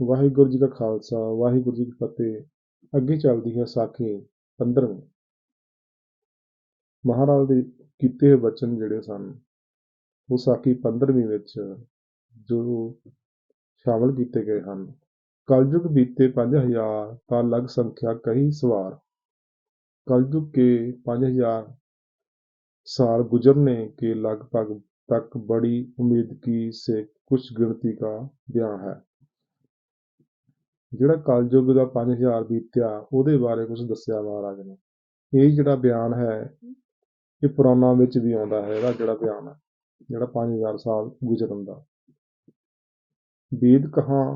ਵਾਹਿਗੁਰੂ ਜੀ ਕਾ ਖਾਲਸਾ ਵਾਹਿਗੁਰੂ ਜੀ ਕੀ ਫਤਿਹ ਅੱਗੇ ਚੱਲਦੀ ਹੈ ਸਾਖੀ 15ਵੀਂ ਮਹਾਰਾਜ ਦੇ ਕੀਤੇ ਹੋਏ ਬਚਨ ਜਿਹੜੇ ਸਨ ਉਹ ਸਾਖੀ 15ਵੀਂ ਵਿੱਚ ਜੋ ਸ਼ਾਮਲ ਕੀਤੇ ਗਏ ਹਨ ਕਲਯੁਗ ਬੀਤੇ 5000 ਤਾਂ ਲਗ ਸੰਖਿਆ ਕਹੀ ਸਵਾਰ कलयुग के पाँच हजार साल गुजरने के लगभग तक बड़ी उम्मीद की से कुछ गिनती का बयान है ਜਿਹੜਾ ਕਲਯੁਗ ਦਾ 5000 ਬੀਤਿਆ ਉਹਦੇ ਬਾਰੇ ਕੁਝ ਦੱਸਿਆ ਮਹਾਰਾਜ ਨੇ ਇਹ ਜਿਹੜਾ ਬਿਆਨ ਹੈ ਇਹ ਪੁਰਾਣਾ ਵਿੱਚ ਵੀ ਆਉਂਦਾ ਹੈ ਇਹਦਾ ਜਿਹੜਾ ਬਿਆਨ ਹੈ ਜਿਹੜਾ 5000 ਸਾਲ ਗੁਜ਼ਰਨ ਦਾ ਵੇਦ ਕਹਾਂ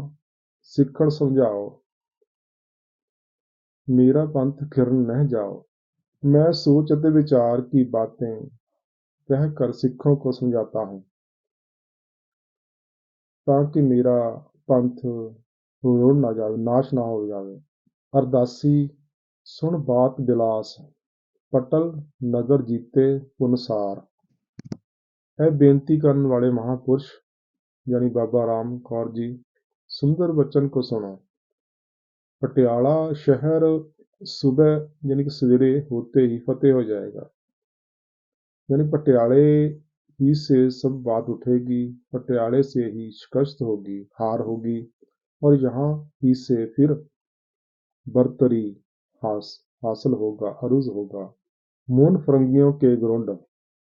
ਸਿੱਖਣ ਸਮਝਾਓ मेरा पंथ खिरन न जाओ मैं सोच ਅਤੇ विचार की बातें कहकर सिखों को समझाता हूँ ताकि मेरा पंथ रुड़ ना जावे नाश ना हो जावे अरदासी सुन बात बिलास ਪਟਲ ਨਗਰ ਜੀਤੇ ਪੁਨਸਾਰ ਇਹ ਬੇਨਤੀ ਕਰਨ ਵਾਲੇ ਮਹਾਪੁਰਸ਼ ਯਾਨੀ ਬਾਬਾ ਰਾਮ ਕੌਰ ਜੀ ਸੁੰਦਰ ਬਚਨ ਕੋ ਸੁਣੋ पटियाला शहर सुबह यानी कि सवेरे होते ही फतेह हो जाएगा यानी पटियाले ही से सब बात उठेगी पटियाले से ही शिकस्त होगी हार होगी और यहाँ ही से फिर बरतरी हास, हासिल होगा अरुज होगा मून फरंगियों के ग्रुंड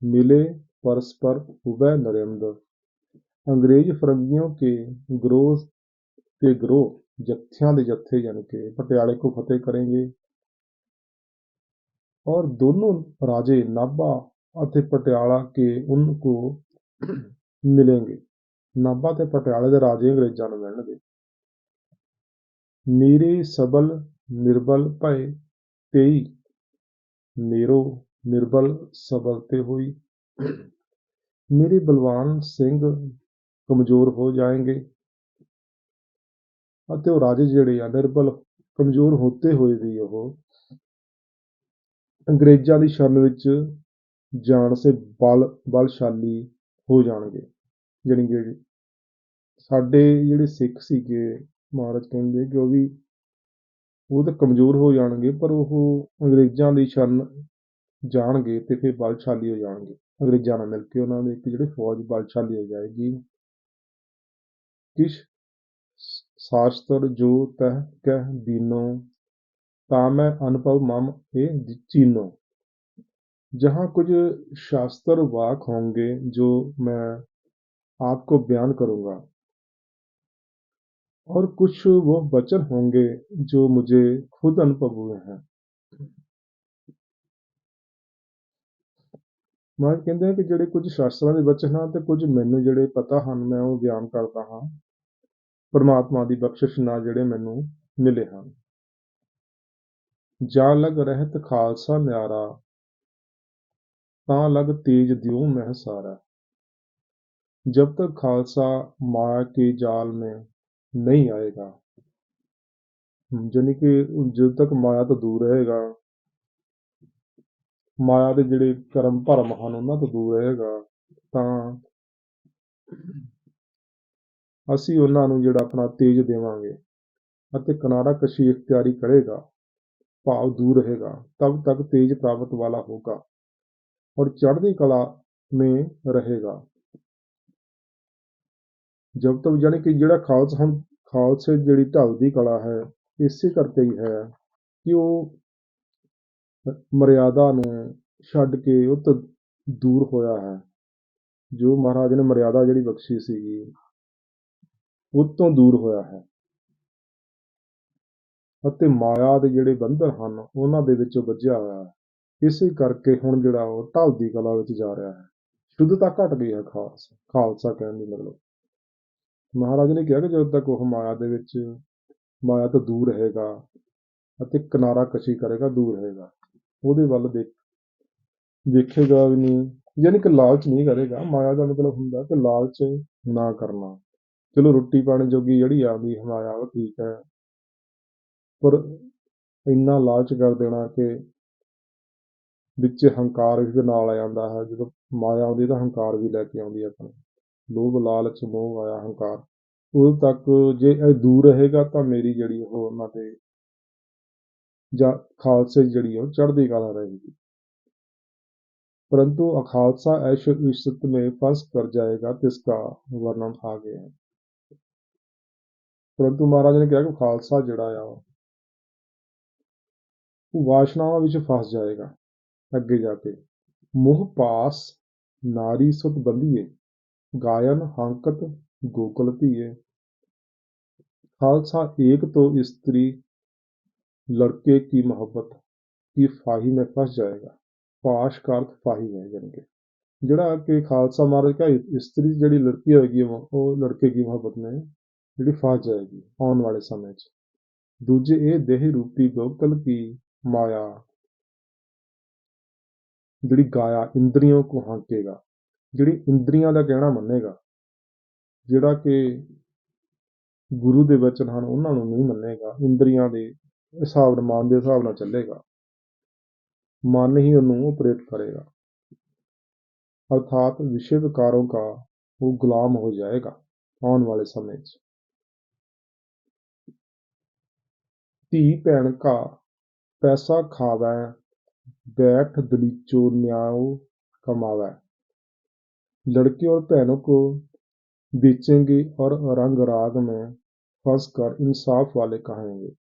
मिले परस्पर हुए नरेंद्र ਅੰਗਰੇਜ਼ ਫਰੰਗੀਆਂ ਕੇ ਗਰੋਹ ਤੇ ਗਰੋਹ ਜੱਥਿਆਂ ਦੇ ਜੱਥੇ ਜਨ ਕੇ ਪਟਿਆਲੇ ਕੋ ਫਤਿਹ ਕਰेंगे और दोनों राजे नाभा ਅਤੇ ਪਟਿਆਲਾ ਕੇ ਉਨ ਕੋ ਮਿਲेंगे ਨਾਭਾ ਤੇ ਪਟਿਆਲੇ ਦੇ ਰਾਜੇ ਅੰਗਰੇਜ਼ਾਂ ਨੂੰ ਮਿਲਣਗੇ। ਮੇਰੇ ਸਬਲ ਨਿਰਬਲ ਭਏ ਤੇਈ ਮੇਰੋ ਨਿਰਬਲ ਸਬਲ ਤੇ ਹੋਈ। ਮੇਰੇ ਬਲਵਾਨ ਸਿੰਘ ਕਮਜ਼ੋਰ ਹੋ ਜਾਣਗੇ ਅਤੇ ਉਹ ਰਾਜੇ ਜਿਹੜੇ ਆ ਨਿਰਬਲ ਕਮਜ਼ੋਰ ਹੋਤੇ ਹੋਏ ਵੀ ਉਹ ਅੰਗਰੇਜ਼ਾਂ ਦੀ ਸ਼ਰਨ ਵਿੱਚ ਜਾਣ ਸੇ ਬਲ, ਬਲਸ਼ਾਲੀ ਹੋ ਜਾਣਗੇ। ਜਾਣੀ ਕਿ ਸਾਡੇ ਜਿਹੜੇ ਸਿੱਖ ਸੀਗੇ ਮਹਾਰਾਜ ਕਹਿੰਦੇ ਕਿ ਉਹ ਵੀ ਉਹ ਤਾਂ ਕਮਜ਼ੋਰ ਹੋ ਜਾਣਗੇ ਪਰ ਉਹ ਅੰਗਰੇਜ਼ਾਂ ਦੀ ਸ਼ਰਨ ਜਾਣਗੇ ਤੇ ਫਿਰ ਬਲਸ਼ਾਲੀ ਹੋ ਜਾਣਗੇ ਅੰਗਰੇਜ਼ਾਂ ਨਾਲ ਮਿਲ ਕੇ ਉਹਨਾਂ ਦੇ ਇੱਕ ਜਿਹੜੀ ਫੌਜ ਬਲਸ਼ਾਲੀ ਹੋ ਜਾਏਗੀ ਕਿਸ਼ शास्त्र जो तह कह दीनो तामै अनुभव मम ए चीनो जहाँ कुछ शास्त्र वाक होंगे जो मैं आपको बयान करूँगा और कुछ वो वचन होंगे जो मुझे खुद अनुभव हुए हैं ਮਹਾਰਾਜ ਕਹਿੰਦੇ ਆ ਕਿ ਜਿਹੜੇ ਕੁਝ ਸ਼ਾਸਤਰਾਂ ਦੇ ਵਚਨ ਹਨ ਤੇ ਕੁਝ ਮੈਨੂੰ ਜਿਹੜੇ ਪਤਾ ਹਨ ਮੈਂ ਉਹ ਬਿਆਨ ਕਰਦਾ ਹਾਂ ਪਰਮਾਤਮਾ ਦੀ ਬਖਸ਼ਿਸ਼ ਨਾਲ ਜਿਹੜੇ ਮੈਨੂੰ ਮਿਲੇ ਹਨ ਜਾ ਲਗ ਰਹਿਤ ਖਾਲਸਾ ਨਿਆਰਾ ਤਾਂ ਲਗ ਤੇਜ ਦਿਉ ਮਹਿ ਸਾਰਾ जब तक खालसा माया के जाल में नहीं आएगा यानी कि जब तक ਮਾਇਆ ਤੋਂ ਦੂਰ ਰਹੇਗਾ ਮਾਇਆ ਦੇ ਜਿਹੜੇ ਕਰਮ ਭਰਮ ਹਨ ਉਹਨਾਂ ਤੋਂ ਦੂਰ ਰਹੇਗਾ ਤਾਂ ਅਸੀਂ ਉਹਨਾਂ ਨੂੰ ਜਿਹੜਾ ਆਪਣਾ ਤੇਜ ਦੇਵਾਂਗੇ ਅਤੇ ਕਿਨਾਰਾ ਕਸ਼ੀ ਇਖਤਿਆਰੀ ਕਰੇਗਾ ਭਾਵ ਦੂਰ ਰਹੇਗਾ ਤਬ ਤੱਕ ਤੇਜ ਪ੍ਰਾਪਤ ਵਾਲਾ ਹੋਗਾ और चढ़ती कला में रहेगा ਜਬ ਤੱਕ ਯਾਨੀ ਕਿ ਜਿਹੜਾ ਖਾਲਸਾ ਹੁਣ ਖਾਲਸੇ ਜਿਹੜੀ ਢਲਦੀ ਕਲਾ ਹੈ, ਇਸੇ ਕਰਕੇ ਹੀ ਹੈ ਕਿ ਉਹ ਮਰਿਆਦਾ ਨੂੰ ਛੱਡ ਕੇ ਉਹ ਤੋਂ ਦੂਰ ਹੋਇਆ ਹੈ। ਜੋ ਮਹਾਰਾਜ ਨੇ ਮਰਿਆਦਾ ਜਿਹੜੀ ਬਖਸ਼ੀ ਸੀਗੀ, ਉਹ ਤੋਂ ਦੂਰ ਹੋਇਆ ਹੈ। ਅਤੇ ਮਾਇਆ ਦੇ ਜਿਹੜੇ ਬੰਧਨ ਹਨ, ਉਹਨਾਂ ਦੇ ਵਿੱਚੋਂ ਵੱਜਿਆ ਹੋਇਆ ਹੈ। ਇਸੇ ਕਰਕੇ ਹੁਣ ਜਿਹੜਾ ਉਹ ਢਲਦੀ ਕਲਾ ਵਿੱਚ ਜਾ ਰਿਹਾ ਹੈ। ਸ਼ੁੱਧਤਾ ਘਟ ਗਈ ਹੈ ਖਾਲਸਾ ਖਾਲਸਾ ਕਹਿਣ ਦੀ ਮਤਲਬ। ਮਹਾਰਾਜ ਨੇ ਕਿਹਾ ਕਿ ਜਦੋਂ ਤੱਕ ਉਹ ਮਾਇਆ ਦੇ ਵਿੱਚ, ਮਾਇਆ ਤੋਂ ਦੂਰ ਰਹੇਗਾ ਅਤੇ ਕਿਨਾਰਾ ਕਸ਼ੀ ਕਰੇਗਾ, ਦੂਰ ਰਹੇਗਾ, ਉਹਦੇ ਵੱਲ ਦੇਖ, ਦੇਖੇਗਾ ਵੀ ਨਹੀਂ, ਯਾਨੀ ਕਿ ਲਾਲਚ ਨਹੀਂ ਕਰੇਗਾ। ਮਾਇਆ ਦਾ ਮਤਲਬ ਹੁੰਦਾ ਕਿ ਲਾਲਚ ਨਾ ਕਰਨਾ। ਚਲੋ ਰੋਟੀ ਪਾਣੀ ਜੋਗੀ ਜਿਹੜੀ ਆਉਂਦੀ ਹਮਾਇਆ ਉਹ ਠੀਕ ਹੈ, ਪਰ ਇੰਨਾ ਲਾਲਚ ਕਰ ਦੇਣਾ ਕਿ ਵਿੱਚ ਹੰਕਾਰ ਵੀ ਨਾਲ ਆ ਜਾਂਦਾ ਹੈ। ਜਦੋਂ ਮਾਇਆ ਆਉਂਦੀ ਤਾਂ ਹੰਕਾਰ ਵੀ ਲੈ ਕੇ ਆਉਂਦੀ ਹੈ ਆਪਣੇ। ਲੋਭ ਲਾਲਚ ਮੋਹ ਆਇਆ ਹੰਕਾਰ ਉਦੋਂ ਤੱਕ ਜੇ ਇਹ ਦੂਰ ਰਹੇਗਾ ਤਾਂ ਮੇਰੀ ਜਿਹੜੀ ਉਹ ਉਹਨਾਂ ਤੇ ਜਾਂ ਖਾਲਸੇ ਦੀ ਜਿਹੜੀ ਉਹ ਚੜ੍ਹਦੀ ਕਲਾ ਰਹੇਗੀ परंतु खालसा ऐशो इश्त में फंस कर जाएगा जिसका वर्णन आगे है ਪਰੰਤੂ ਮਹਾਰਾਜ ਨੇ ਕਿਹਾ ਕਿ ਖਾਲਸਾ ਜਿਹੜਾ ਆ ਉਹ ਵਾਸ਼ਨਾਵਾਂ ਵਿੱਚ ਫਸ ਜਾਏਗਾ ਅੱਗੇ ਜਾ ਕੇ ਮੋਹ ਪਾਸ ਨਾਰੀ ਸੁਤ ਬੰਧੀਏ गायन हंकत गोकुल धीए खालसा एक तो स्त्री लड़के की मोहब्बत की फाही में फंस जाएगा ਪਾਸ਼ ਦਾ ਅਰਥ ਫਾਹੀ ਹੈ ਜਾਣੀ ਕਿ ਜਿਹੜਾ ਕਿ ਖਾਲਸਾ ਮਹਾਰਾਜ ਕਾ ਇਸਤਰੀ ਜਿਹੜੀ ਲੜਕੀ ਹੋਏਗੀ ਉਹ ਉਹ ਲੜਕੇ ਦੀ ਮੁਹੱਬਤ ਨੇ ਜਿਹੜੀ ਫਸ ਜਾਏਗੀ ਆਉਣ ਵਾਲੇ ਸਮੇਂ 'ਚ ਦੂਜੇ ਇਹ ਦੇਹ ਰੂਪੀ ਗੋਕਲ ਕੀ ਮਾਇਆ ਜਿਹੜੀ ਗਾਇਆ ਇੰਦਰੀਆਂ ਕੋ ਹਾਂਕੇਗਾ ਜਿਹੜੀ ਇੰਦਰੀਆਂ ਦਾ ਕਹਿਣਾ ਮੰਨੇਗਾ, ਜਿਹੜਾ ਕਿ ਗੁਰੂ ਦੇ ਵਚਨ ਹਨ, ਉਹਨਾਂ ਨੂੰ ਨਹੀਂ ਮੰਨੇਗਾ, ਇੰਦਰੀਆਂ ਦੇ ਹਿਸਾਬ ਨਾਲ, ਮਾਨ ਦੇ ਹਿਸਾਬ ਨਾਲ ਚੱਲੇਗਾ, ਮਨ ਹੀ ਉਹਨੂੰ ਉਪਰੇਤ ਕਰੇਗਾ। ਅਰਥਾਤ ਵਿਸ਼ੇ ਵਿਕਾਰੋਂ ਦਾ ਉਹ ਗੁਲਾਮ ਹੋ ਜਾਏਗਾ ਆਉਣ ਵਾਲੇ ਸਮੇਂ 'ਚ। ਧੀ ਭੈਣ ਕਾ ਪੈਸਾ ਖਾਵੇ, ਬੈਠ ਦਲੀਚੋ ਨਿਆਉ ਕਮਾਵੇ। लड़के और बहनों को बेचेंगे और रंग राग में फंस कर इंसाफ वाले कहेंगे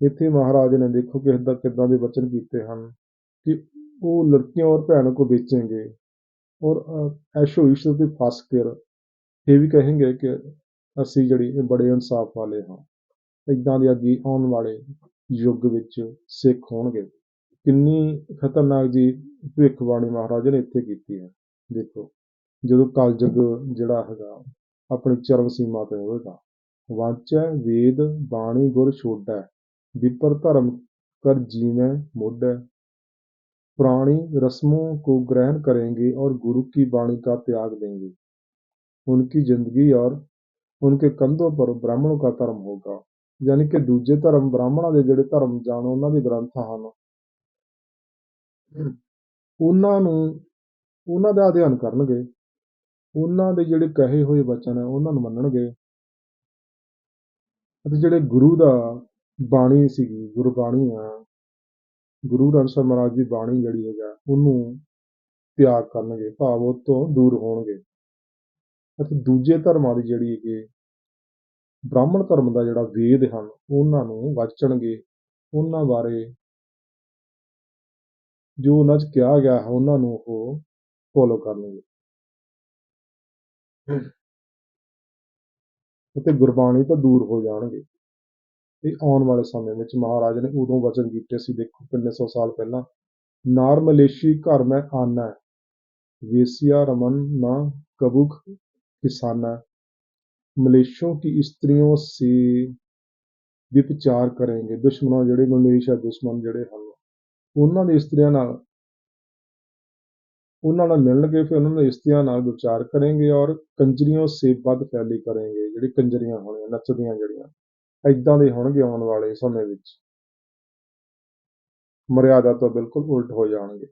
ਇੱਥੇ ਮਹਾਰਾਜ ਨੇ ਦੇਖੋ ਕਿਦਾਂ ਕਿਦਾਂ ਦੇ ਵਚਨ ਕੀਤੇ ਹਨ कि वो लड़कियों और बहनों को बेचेंगे और ऐशो ईश्वर ਦੇ ਫਸ ਕਰ ਇਹ ਵੀ ਕਹਿਣਗੇ ਕਿ ਅਸੀਂ ਜਿਹੜੀ ਬੜੇ ਇਨਸਾਫ ਵਾਲੇ ਹਾਂ ਇਦਾਂ ਦੇ ਅੱਗੇ ਆਉਣ ਵਾਲੇ ਯੁੱਗ ਵਿੱਚ ਸਿੱਖ ਹੋਣਗੇ ਕਿੰਨੀ ਖਤਰਨਾਕ ਜੀ ਭਵਿੱਖਬਾਣੀ ਮਹਾਰਾਜ ਨੇ ਇੱਥੇ ਕੀਤੀ ਹੈ ਦੇਖੋ ਜਦੋਂ ਕਲਯੁੱਗ ਜਿਹੜਾ ਹੈਗਾ ਆਪਣੀ ਚਰਮ ਸੀਮਾ ਤੇ ਹੋਵੇਗਾ ਵਾਚੈ ਵੇਦ ਬਾਣੀ ਗੁਰ ਛੋੜੈ ਵਿਪਰ ਧਰਮ ਕਰ ਜੀਵੇਂ ਮੋਢੈ पुरानी रस्मों को ग्रहण करेंगे और गुरु की वाणी का त्याग देंगे उनकी जिंदगी और उनके कंधों पर ब्राह्मणों का धर्म होगा ਯਾਨੀ ਕਿ ਦੂਜੇ ਧਰਮ ਬ੍ਰਾਹਮਣਾਂ ਦੇ ਜਿਹੜੇ ਧਰਮ ਜਾਣ ਉਹਨਾਂ ਦੇ ਗ੍ਰੰਥ ਹਨ ਉਹਨਾਂ ਨੂੰ ਉਹਨਾਂ ਦਾ ਅਧਿਐਨ ਕਰਨਗੇ ਉਹਨਾਂ ਦੇ ਜਿਹੜੇ ਕਹੇ ਹੋਏ ਵਚਨ ਹੈ ਉਹਨਾਂ ਨੂੰ ਮੰਨਣਗੇ। ਅਤੇ ਜਿਹੜੇ ਗੁਰੂ ਦਾ ਬਾਣੀ ਸੀਗੀ ਗੁਰਬਾਣੀ ਆ, ਗੁਰੂ ਗ੍ਰੰਥ ਸਾਹਿਬ ਮਹਾਰਾਜ ਦੀ ਬਾਣੀ ਜਿਹੜੀ ਹੈਗਾ ਉਹਨੂੰ ਤਿਆਗ ਕਰਨਗੇ, ਭਾਵ ਉਹ ਤੋਂ ਦੂਰ ਹੋਣਗੇ। ਅਤੇ ਦੂਜੇ ਧਰਮਾਂ ਦੀ ਜਿਹੜੀ ਹੈਗੀ, ਬ੍ਰਾਹਮਣ ਧਰਮ ਦਾ ਜਿਹੜਾ ਵੇਦ ਹਨ, ਉਹਨਾਂ ਨੂੰ ਵਾਚਣਗੇ। ਉਹਨਾਂ ਬਾਰੇ ਜੋ ਉਹਨਾਂ 'ਚ ਕਿਹਾ ਗਿਆ ਹੈ, ਉਹਨਾਂ ਨੂੰ ਉਹ ਫੋਲੋ ਕਰਨਗੇ। ਅਤੇ ਗੁਰਬਾਣੀ ਤੋਂ ਦੂਰ ਹੋ ਜਾਣਗੇ। ਇਹ ਆਉਣ ਵਾਲੇ ਸਮੇਂ ਵਿੱਚ ਮਹਾਰਾਜ ਨੇ ਉਦੋਂ ਵਚਨ ਕੀਤੇ ਸੀ, ਦੇਖੋ ਕਿੰਨੇ ਸੌ ਸਾਲ ਪਹਿਲਾਂ, ਨਾਰ ਮਲੇਸ਼ੀ ਘਰ ਮੈਂ ਆਨਾ ਵੇਸਿਆ ਰਮਨ ਨਾ ਕਬੂਖ ਕਿਸਾਨਾ ਮਲੇਸ਼ੋ ਕੀ ਇਸਤਰੀਆਂ ਸੇ ਵਿਪਚਾਰ ਕਰਾਂਗੇ। ਦੁਸ਼ਮਣਾਂ ਜਿਹੜੇ ਮਲੇਸ਼ ਦੁਸ਼ਮਣ ਜਿਹੜੇ ਹਨ, ਉਹਨਾਂ ਦੇ ਇਸਤਰੀਆਂ ਨਾਲ ਉਹਨਾਂ ਨਾਲ ਮਿਲਣਗੇ ਫਿਰ ਉਹਨਾਂ ਦੀ ਇਸਤਰੀਆਂ ਨਾਲ ਵਿਚਾਰ ਕਰਾਂਗੇ ਔਰ ਕੰਜਰੀਆਂ ਸੇ ਵੱਧ ਫੈਲੀ ਕਰਾਂਗੇ ਜਿਹੜੀ ਕੰਜਰੀਆਂ ਹੋਣੀਆਂ ਨੱਚਦੀਆਂ ਜਿਹੜੀਆਂ ਐਦਾਂ ਦੇ ਹੋਣਗੇ ਆਉਣ ਵਾਲੇ ਸਮੇਂ ਵਿੱਚ ਮਰਿਆਦਾ ਤੋਂ ਬਿਲਕੁਲ ਉਲਟ ਹੋ ਜਾਣਗੇ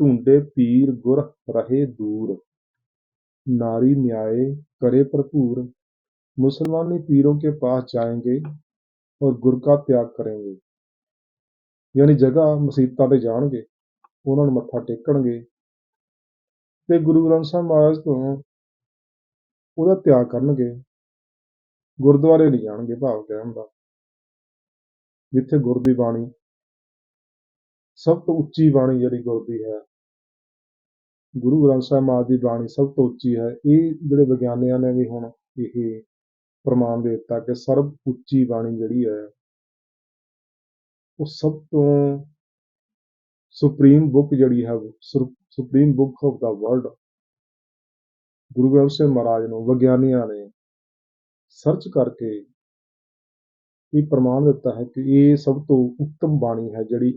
ढूंढे पीर गुर रहे दूर नारी न्याय करे भरपूर मुसलमानी पीरों के पास जाएंगे और गुर का त्याग करेंगे ਯਾਨੀ ਜਗ੍ਹਾ ਮਸੀਤਾਂ ਤੇ ਜਾਣਗੇ ਉਹਨਾਂ ਨੂੰ ਮੱਥਾ ਟੇਕਣਗੇ ਤੇ ਗੁਰੂ ਗ੍ਰੰਥ ਸਾਹਿਬ ਮਹਾਰਾਜ ਤੋਂ ਉਹਦਾ ਤਿਆਗ ਕਰਨਗੇ। ਗੁਰਦੁਆਰੇ ਨਹੀਂ ਜਾਣਗੇ ਭਾਵ ਕਹਿਣ ਦਾ। ਜਿੱਥੇ ਗੁਰ ਦੀ ਬਾਣੀ ਸਭ ਤੋਂ ਉੱਚੀ ਬਾਣੀ ਜਿਹੜੀ ਗੁਰ ਦੀ ਹੈ, ਗੁਰੂ ਗ੍ਰੰਥ ਸਾਹਿਬ ਮਹਾਰਾਜ ਦੀ ਬਾਣੀ ਸਭ ਤੋਂ ਉੱਚੀ ਹੈ। ਇਹ ਜਿਹੜੇ ਵਿਗਿਆਨੀਆਂ ਨੇ ਵੀ ਹੁਣ ਇਹ ਪ੍ਰਮਾਣ ਦੇ ਦਿੱਤਾ ਕਿ ਸਰਬ ਉੱਚੀ ਬਾਣੀ ਜਿਹੜੀ ਹੈ, ਉਹ ਸਭ ਤੋਂ ਸੁਪਰੀਮ ਬੁੱਕ ਜਿਹੜੀ ਹੈ supreme book of the world Guru Granth Sahib Maharaj ਨੂੰ ਵਿਗਿਆਨੀਆਂ ਨੇ ਸਰਚ ਕਰਕੇ ਇਹ ਪ੍ਰਮਾਣ ਦਿੱਤਾ ਹੈ ਕਿ ਇਹ ਸਭ ਤੋਂ ਉੱਤਮ ਬਾਣੀ ਹੈ ਜਿਹੜੀ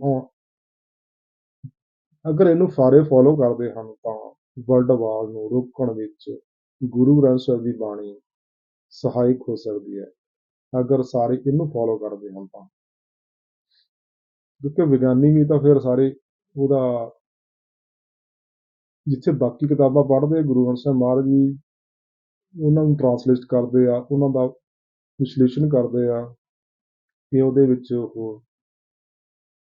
ਅਗਰ ਇਹਨੂੰ ਸਾਰੇ ਫੋਲੋ ਕਰਦੇ ਹਨ ਤਾਂ ਵਰਲਡ ਵਾਰ ਨੂੰ ਰੋਕਣ ਵਿੱਚ ਗੁਰੂ ਗ੍ਰੰਥ ਸਾਹਿਬ ਦੀ ਬਾਣੀ ਸਹਾਇਕ ਹੋ ਸਕਦੀ ਹੈ। ਅਗਰ ਸਾਰੇ ਇਹਨੂੰ ਫੋਲੋ ਕਰਦੇ ਹਨ ਤਾਂ ਕਿਉਂਕਿ ਵਿਗਿਆਨੀ ਵੀ ਤਾਂ ਫਿਰ ਸਾਰੇ ਉਹਦਾ ਜਿੱਥੇ ਬਾਕੀ ਕਿਤਾਬਾਂ ਪੜ੍ਹਦੇ ਗੁਰੂ ਗ੍ਰੰਥ ਸਾਹਿਬ ਮਹਾਰਾਜ ਜੀ, ਉਹਨਾਂ ਨੂੰ ਟਰਾਂਸਲੇਟ ਕਰਦੇ ਆ, ਉਹਨਾਂ ਦਾ ਵਿਸ਼ਲੇਸ਼ਣ ਕਰਦੇ ਆ ਕਿ ਉਹਦੇ ਵਿੱਚ ਉਹ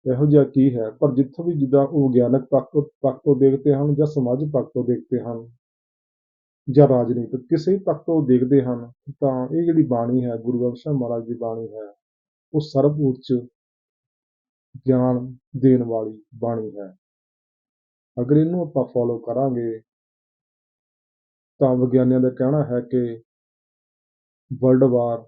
ਇਹੋ ਜਿਹਾ ਕੀ ਹੈ? ਪਰ ਜਿੱਥੋਂ ਵੀ ਜਿੱਦਾਂ ਉਹ ਵਿਗਿਆਨਕ ਪੱਖ ਤੋਂ ਪੱਖ ਤੋਂ ਦੇਖਦੇ ਹਨ ਜਾਂ ਸਮਾਜਿਕ ਪੱਖ ਤੋਂ ਦੇਖਦੇ ਹਨ ਜਾਂ ਰਾਜਨੀਤਿਕ ਕਿਸੇ ਵੀ ਪੱਖ ਤੋਂ ਦੇਖਦੇ ਹਨ, ਤਾਂ ਇਹ ਜਿਹੜੀ ਬਾਣੀ ਹੈ, ਗੁਰੂ ਗ੍ਰੰਥ ਸਾਹਿਬ ਮਹਾਰਾਜ ਦੀ ਬਾਣੀ ਹੈ, ਉਹ ਸਰਬ ਉੱਚ ਗਿਆਨ ਦੇਣ ਵਾਲੀ ਬਾਣੀ ਹੈ। ਅਗਰ ਇਹਨੂੰ ਆਪਾਂ ਫੋਲੋ ਕਰਾਂਗੇ, ਤਾਂ ਵਿਗਿਆਨੀਆਂ ਦਾ ਕਹਿਣਾ ਹੈ ਕਿ ਵਰਲਡ ਵਾਰ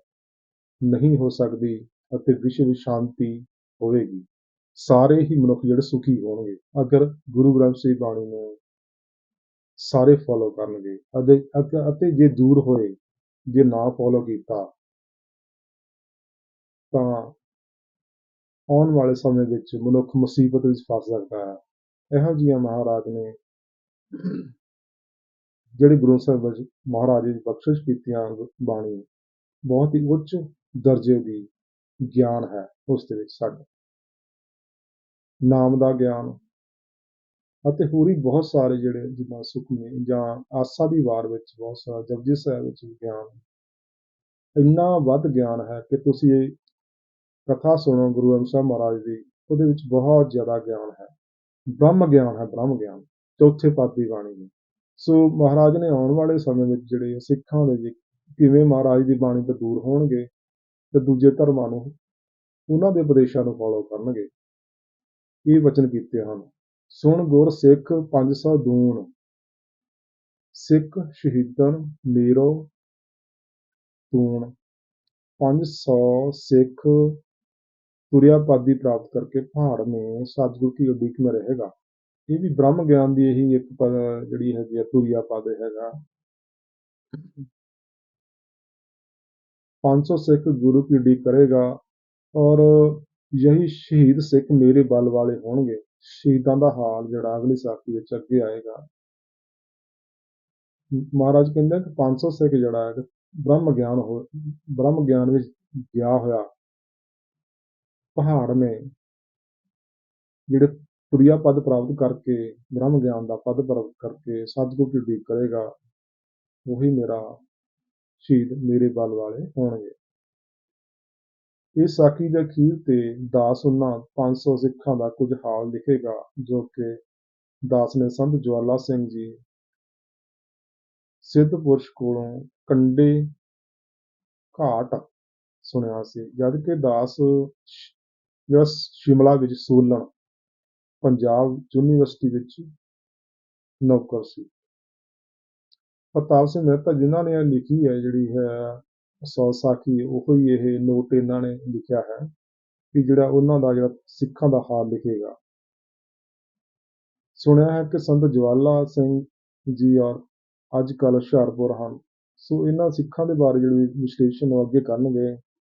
ਨਹੀਂ ਹੋ ਸਕਦੀ ਅਤੇ ਵਿਸ਼ਵ ਵਿੱਚ ਸ਼ਾਂਤੀ ਹੋਵੇਗੀ। ਸਾਰੇ ਹੀ ਮਨੁੱਖ ਜਿਹੜੇ ਸੁਖੀ ਹੋਣਗੇ, ਅਗਰ ਗੁਰੂ ਗ੍ਰੰਥ ਸਾਹਿਬ ਬਾਣੀ ਨੂੰ ਸਾਰੇ ਫੋਲੋ ਕਰਨਗੇ, ਅਤੇ- ਅਤੇ ਜੇ ਦੂਰ ਹੋਏ, ਜੇ ਨਾ ਫੋਲੋ ਕੀਤਾ, ਤਾਂ ਆਉਣ ਵਾਲੇ ਸਮੇਂ ਵਿੱਚ ਮਨੁੱਖ ਮੁਸੀਬਤ ਵਿੱਚ ਫਸ ਸਕਦਾ ਹੈ। ਇਹੋ ਜਿਹੀਆਂ ਮਹਾਰਾਜ ਨੇ ਜਿਹੜੇ ਗੁਰੂ ਸਾਹਿਬ ਮਹਾਰਾਜ ਜੀ ਬਖਸ਼ਿਸ਼ ਕੀਤੀਆਂ ਬਾਣੀ ਬਹੁਤ ਹੀ ਉੱਚ ਦਰਜੇ ਦੀ ਗਿਆਨ ਹੈ ਉਸ ਦੇ ਵਿੱਚ ਸਾਡੇ। ਨਾਮ ਦਾ ਗਿਆਨ ਅਤੇ ਹੋਰ ਵੀ ਬਹੁਤ ਸਾਰੇ ਜਿਹੜੇ ਜਿੱਦਾਂ ਸੁਖਮਨੀ ਜਾਂ ਆਸਾ ਦੀ ਵਾਰ ਵਿੱਚ ਬਹੁਤ ਸਾਰਾ ਜਪਜੀ ਸਾਹਿਬ ਵਿੱਚ ਵੀ ਗਿਆਨ ਇੰਨਾ ਵੱਧ ਗਿਆਨ ਹੈ ਕਿ ਤੁਸੀਂ ਇਹ ਕਥਾ ਸੁਣੋ ਗੁਰੂ ਗ੍ਰੰਥ ਸਾਹਿਬ ਮਹਾਰਾਜ ਦੀ, ਉਹਦੇ ਵਿੱਚ ਬਹੁਤ ਜ਼ਿਆਦਾ ਗਿਆਨ ਹੈ। ਬ੍ਰਹਮ ਗਿਆਨ ਹੈ, ਬ੍ਰਹਮ ਗਿਆਨ, ਚੌਥੇ ਪਦ ਦੀ ਬਾਣੀ ਹੈ। ਸੋ ਮਹਾਰਾਜ ਨੇ ਆਉਣ ਵਾਲੇ ਸਮੇਂ ਵਿੱਚ ਜਿਹੜੇ ਸਿੱਖਾਂ ਦੇ ਕਿਵੇਂ ਮਹਾਰਾਜ ਦੀ ਬਾਣੀ ਤੋਂ ਦੂਰ ਹੋਣਗੇ ਤੇ ਦੂਜੇ ਧਰਮਾਂ ਨੂੰ, ਉਹਨਾਂ ਦੇ ਉਪਦੇਸ਼ਾਂ ਨੂੰ ਫੋਲੋ ਕਰਨਗੇ। ਇਹ ਵਚਨ ਕੀਤੇ ਹਨ। ਸੁਣ ਗੁਰ ਸਿੱਖ 500 ਦੂਣ। ਸਿੱਖ ਸ਼ਹੀਦਨ ਨੀਰੋ ਤੂਣ 500 ਸਿੱਖ ਤੁਰਿਆ ਪਾਦੀ ਪ੍ਰਾਪਤ ਕਰਕੇ ਪਹਾੜ ਨੇ ਸਤਿਗੁਰ ਕੀ ਉਡੀਕ में रहेगा ਇਹ ਵੀ ਬ੍ਰਹਮ ਗਿਆਨ ਦੀ ਇਹੀ ਇੱਕ ਪਦ ਜਿਹੜੀ ਹੈਗੀ ਆ ਤੁਰਿਆ ਪਦ ਹੈਗਾ 500 ਸਿੱਖ ਗੁਰੂ ਕੀ ਉਡੀਕ ਕਰੇਗਾ ਔਰ ਯਹੀ ਸ਼ਹੀਦ ਸਿੱਖ ਮੇਰੇ ਬਲ ਵਾਲੇ ਹੋਣਗੇ ਸ਼ਹੀਦਾਂ ਦਾ ਹਾਲ ਜਿਹੜਾ ਅਗਲੀ ਸਾਖੀ ਵਿੱਚ ਅੱਗੇ ਆਏਗਾ ਮਹਾਰਾਜ ਕਹਿੰਦੇ ਕਿ 500 ਸਿੱਖ ਜਿਹੜਾ ਹੈ ਬ੍ਰਹਮ ਗਿਆਨ ਹੋ ਬ੍ਰਹਮ ਗਿਆਨ ਵਿੱਚ ਗਿਆ ਹੋਇਆ ਪਹਾੜ ਨੇ ਜਿਹੜੇ ਤੁਰਿਆ ਪਦ ਪ੍ਰਾਪਤ ਕਰਕੇ, ਬ੍ਰਹਮ ਗਿਆਨ ਦਾ ਪਦ ਪ੍ਰਾਪਤ ਕਰਕੇ ਸਤਿਗੁਰ ਦੀ ਉਡੀਕ ਕਰੇਗਾ, ਉਹੀ ਮੇਰਾ ਸ਼ਹੀਦ ਮੇਰੇ ਬਲ ਵਾਲੇ ਹੋਣਗੇ। ਇਸ ਸਾਖੀ ਦੇ ਅਖੀਰ ਤੇ ਦਾਸ ਉਹਨਾਂ 500 ਸਿੱਖਾਂ ਦਾ ਕੁਝ ਹਾਲ ਲਿਖੇਗਾ ਜੋ ਕਿ ਦਾਸ ਨੇ ਸੰਤ ਜਵਾਲਾ ਸਿੰਘ ਜੀ ਸਿੱਧ ਪੁਰਸ਼ ਕੋਲੋਂ ਕੰਡੇ ਘਾਟ ਸੁਣਿਆ ਸੀ, ਜਦ ਕਿ ਦਾਸ ਜਿਹੜਾ ਸ਼ਿਮਲਾ ਵਿੱਚ ਸੋਲਣ, ਪੰਜਾਬ ਯੂਨੀਵਰਸਿਟੀ ਵਿੱਚ ਨੌਕਰ ਸੀ। ਪ੍ਰਤਾਪ ਸਿੰਘ ਮਹਿਤਾ ਜਿਨ੍ਹਾਂ ਨੇ ਇਹ ਲਿਖੀ ਹੈ, ਜਿਹੜੀ ਹੈ ਸੌ ਸਾਖੀ, ਉਹੋ ਹੀ ਇਹ ਨੋਟ ਇਹਨਾਂ ਨੇ ਲਿਖਿਆ ਹੈ ਕਿ ਜਿਹੜਾ ਉਹਨਾਂ ਦਾ ਜਿਹੜਾ ਸਿੱਖਾਂ ਦਾ ਹਾਲ ਲਿਖੇਗਾ। ਸੁਣਿਆ ਹੈ ਕਿ ਸੰਤ ਜਵਾਲਾ ਸਿੰਘ ਜੀ ਔਰ ਅੱਜ ਕੱਲ੍ਹ ਹੁਸ਼ਿਆਰਪੁਰ ਹਨ। ਸੋ ਇਹਨਾਂ ਸਿੱਖਾਂ ਦੇ ਬਾਰੇ ਜਿਹੜੀ ਵਿਸ਼ਲੇਸ਼ਣ ਉਹ ਅੱਗੇ ਕਰਨਗੇ।